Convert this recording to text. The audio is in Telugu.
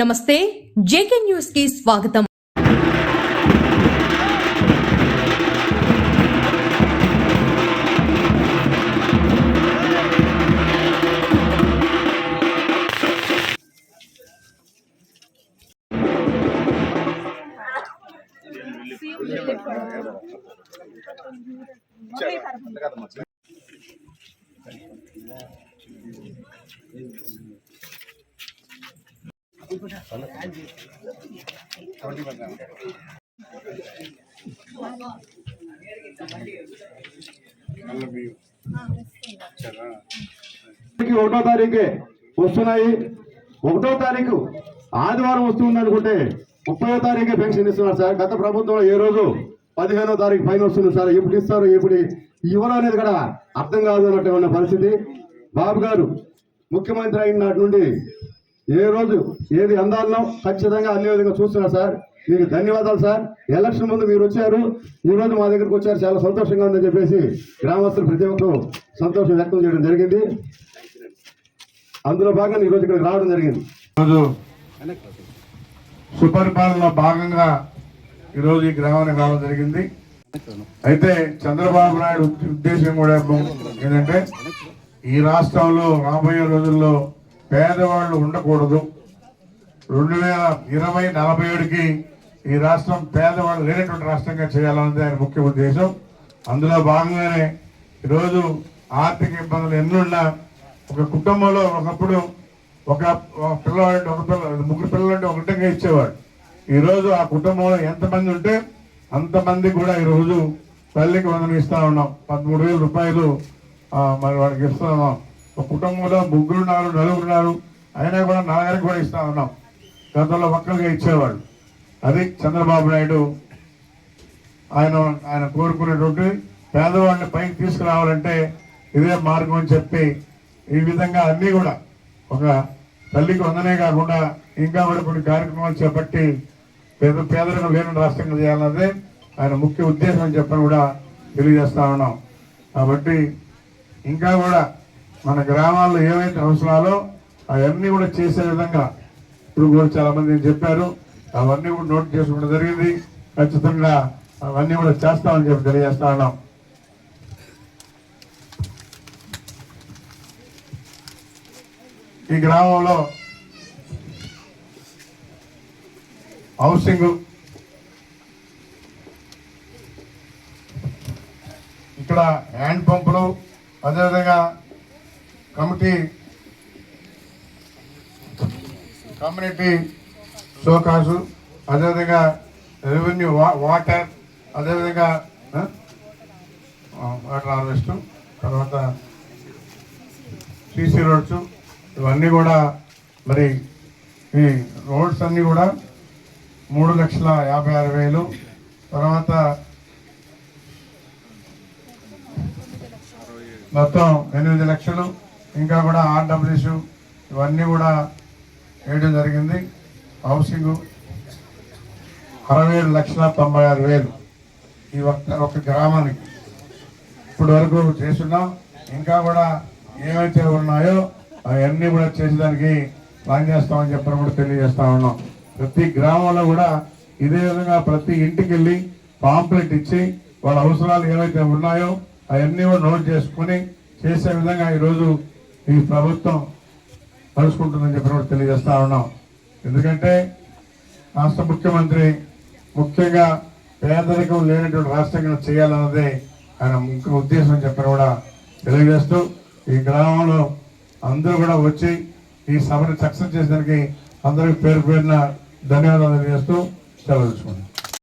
నమస్తే జేకే న్యూస్ కి స్వాగతం తారీఖు ఒకటో తారీఖే వస్తున్నాయి. ఒకటో తారీఖు ఆదివారం వస్తుంది అనుకుంటే ముప్పై తారీఖే పెన్షన్ ఇస్తున్నారు సార్. గత ప్రభుత్వంలో ఏ రోజు పదిహేనో తారీఖు పైన వస్తుంది సార్. ఎప్పుడు ఇస్తారు ఎప్పుడు ఇవ్వడం అనేది కూడా అర్థం కాదు అన్నట్టు ఉన్న పరిస్థితి. బాబు గారు ముఖ్యమంత్రి అయిన నాటి నుండి ఏ రోజు ఏది అందాలనో ఖచ్చితంగా అన్ని విధంగా చూస్తున్నారు సార్. మీకు ధన్యవాదాలు సార్. ఎలక్షన్ ముందు మీరు వచ్చారు. ఈ రోజు మా దగ్గరకు వచ్చారు. చాలా సంతోషంగా ఉందని చెప్పేసి గ్రామస్తులు ప్రతి ఒక్కరు సంతోషం వ్యక్తం చేయడం జరిగింది. అందులో భాగంగా ఈరోజు ఇక్కడికి రావడం జరిగింది. ఈరోజు సుపరిపాలనలో భాగంగా ఈరోజు ఈ గ్రామానికి రావడం జరిగింది. అయితే చంద్రబాబు నాయుడు ఉద్దేశం కూడా ఏంటంటే ఈ రాష్ట్రంలో రాబోయే రోజుల్లో పేదవాళ్ళు ఉండకూడదు. రెండు వేల ఇరవై నలభై ఏడుకి ఈ రాష్ట్రం పేదవాళ్ళు లేనటువంటి రాష్ట్రంగా చేయాలన్నది ఆయన ముఖ్య ఉద్దేశం. అందులో భాగంగానే ఈరోజు ఆర్థిక ఇబ్బందులు ఎన్నున్నా ఒక కుటుంబంలో ఒకప్పుడు ఒక పిల్లవాడు ఒక పిల్ల ముగ్గురు పిల్లలంటే ఒకటంగా ఇచ్చేవాడు. ఈరోజు ఆ కుటుంబంలో ఎంతమంది ఉంటే అంతమంది కూడా ఈరోజు తల్లికి వందలు ఇస్తా ఉన్నాం. పదమూడు వేల రూపాయలు మరి వాడికి ఇస్తా ఉన్నాం ఒక కుటుంబంలో ముగ్గురు ఉన్నారు నలుగురు ఉన్నారు. అయినా కూడా నాగరికి కూడా ఇస్తా ఉన్నాం. గతంలో ఒక్కరిగా ఇచ్చేవాడు అది చంద్రబాబు నాయుడు ఆయన ఆయన కోరుకునేటువంటి పేదవాడిని పైకి తీసుకురావాలంటే ఇదే మార్గం అని చెప్పి ఈ విధంగా అన్నీ కూడా ఒక తల్లికి వందనే కాకుండా ఇంకా కూడా కొన్ని కార్యక్రమాలు చేపట్టి పేద పేదరికం లేని రాష్ట్రంగా చేయాలన్నదే ఆయన ముఖ్య ఉద్దేశం అని చెప్పని కూడా తెలియజేస్తా ఉన్నాం. కాబట్టి ఇంకా కూడా మన గ్రామాల్లో ఏమైతే అవసరాలో అవన్నీ కూడా చేసే విధంగా ఇప్పుడు కూడా చాలామంది చెప్పారు. అవన్నీ కూడా నోట్ చేసుకోవడం జరిగింది. ఖచ్చితంగా అవన్నీ కూడా చేస్తామని చెప్పి తెలియజేస్తా ఉన్నాం. ఈ గ్రామంలో హౌసింగ్ ఇక్కడ హ్యాండ్ పంపులు అదేవిధంగా కమిటీ కమ్యూనిటీ షోకాసు అదేవిధంగా రెవెన్యూ వా- వాటర్ అదేవిధంగా వాటర్ హార్వెస్ట్ తర్వాత సీసీ రోడ్స్ ఇవన్నీ కూడా మరి ఈ రోడ్స్ అన్నీ కూడా మూడు లక్షల యాభై ఆరు వేలు తర్వాత మొత్తం ఎనిమిది లక్షలు ఇంకా కూడా ఆర్డబ్ల్యూస్ ఇవన్నీ కూడా వేయడం జరిగింది. హౌసింగ్ అరవై ఏడు లక్షల తొంభై ఆరు వేలు ఈ ఒక్క ఒక గ్రామానికి ఇప్పటి వరకు చేస్తున్నాం. ఇంకా కూడా ఏమైతే ఉన్నాయో అవన్నీ కూడా చేసేదానికి ప్లాన్ చేస్తామని చెప్పడం కూడా తెలియజేస్తా ఉన్నాం. ప్రతి గ్రామంలో కూడా ఇదే విధంగా ప్రతి ఇంటికి వెళ్ళి పాంప్లెట్ ఇచ్చి వాళ్ళ అవసరాలు ఏవైతే ఉన్నాయో అవన్నీ కూడా నోట్ చేసుకుని చేసే విధంగా ఈరోజు ఈ ప్రభుత్వం కలుసుకుంటుందని చెప్పి కూడా తెలియజేస్తా ఉన్నాం. ఎందుకంటే రాష్ట్ర ముఖ్యమంత్రి ముఖ్యంగా పేదరికం లేనటువంటి రాష్ట్రంగా చేయాలన్నదే ఆయన ముఖ్య ఉద్దేశం చెప్పని కూడా తెలియజేస్తూ ఈ గ్రామంలో అందరూ కూడా వచ్చి ఈ సభను సక్సెస్ చేసేదానికి అందరికీ పేరు పేరున ధన్యవాదాలు తెలియజేస్తూ సెలవు తీసుకుంటాం